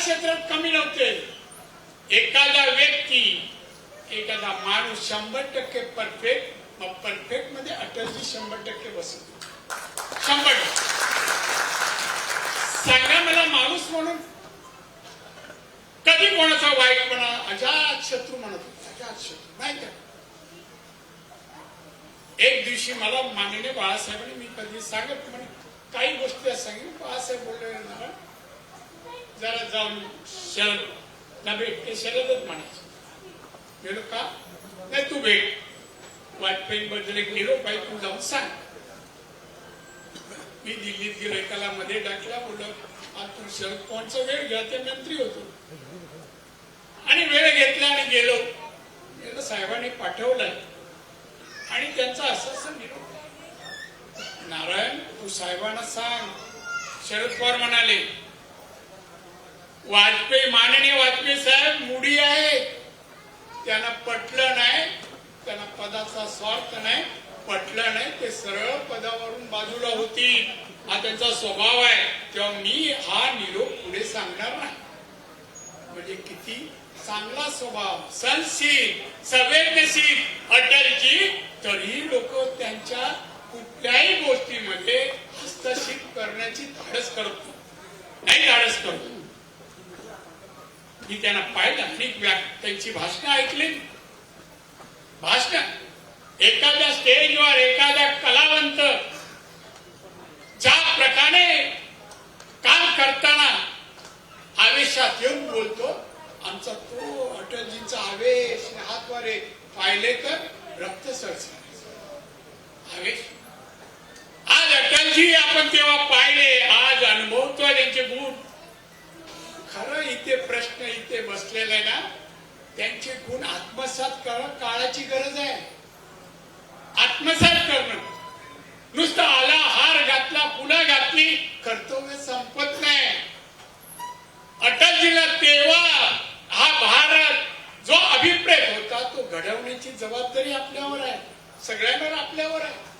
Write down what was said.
क्षेत्रात कमी नव्हते. एखादा व्यक्ती एखादा माणूस शंभर टक्के परफेक्ट मग परफेक्टमध्ये अटलजी शंभर टक्के बसत. शंभर सांगा मला माणूस म्हणून. कधी कोणाचा वाईटपणा अजात शत्रू म्हणत होता. अजात शत्रू नाही का? एक दिवशी मला माननीय बाळासाहेबांनी मी कधी सांगत म्हणे काही गोष्टी सांगितलं बाळासाहेब बोलले ना जाऊन शरद ना भेट ते शरदच म्हणायचं. गेलो का? नाही तू भेट. वाजपेयी बद्दल एक निरोप आहे तू जाऊन सांग. मी दिल्लीत गेलो एकाला मध्ये डाकला बोललो तू शरद पवारचा वेळ घ्या ते मंत्री होतो. आणि वेळ घेतला आणि गेलो. गेलो साहेबांनी पाठवलं. आणि त्यांचा असं असं निरोप नारायण तू साहेबांना सांग. शरद पवार म्हणाले वाजपेयी माननीय वाजपेयी साहेब मुडी आहे. त्यांना पटलं नाही. त्यांना पदाचा स्वार्थ नाही. पटलं नाही. ते सरळ पदावरून बाजूला होती हा त्यांचा स्वभाव आहे. तेव्हा मी हा निरोप पुढे सांगणार नाही. म्हणजे किती चांगला स्वभाव. सनशील संवेदनशील अटलजी तरी लोक त्यांच्या कुठल्याही गोष्टीमध्ये हस्तक्षेप करण्याची धाडस करतो नाही धाडस करतो. मी त्यांना पाहिलं. अनेक व्या- त्यांची भाषणं ऐकली. भाषण. एखाद्या स्टेजवर एखाद्या कलावंत ज्या प्रकारे काम करताना आवेशात येऊन बोलतो आमचा तो अटलजींचा आवेश हातवारे पाहिले तर रक्त सळसळ आवेश. आज अटलजी आपण तेव्हा पाहिले. आज अनुभवतोय त्यांचे गुण. खरं इथे प्रश्न इथे बसलेला आहे ना त्यांचे गुण आत्मसात करणं काळाची गरज आहे. आत्मसात करणं. नुसतं आला हार घातला पुन्हा घातली कर्तव्य संपत नाही. अटलजीला तेव्हा हा भारत जो अभिप्रेत होता तो घडवण्याची जबाबदारी आपल्यावर आहे. सगळ्यांवर आपल्यावर आहे.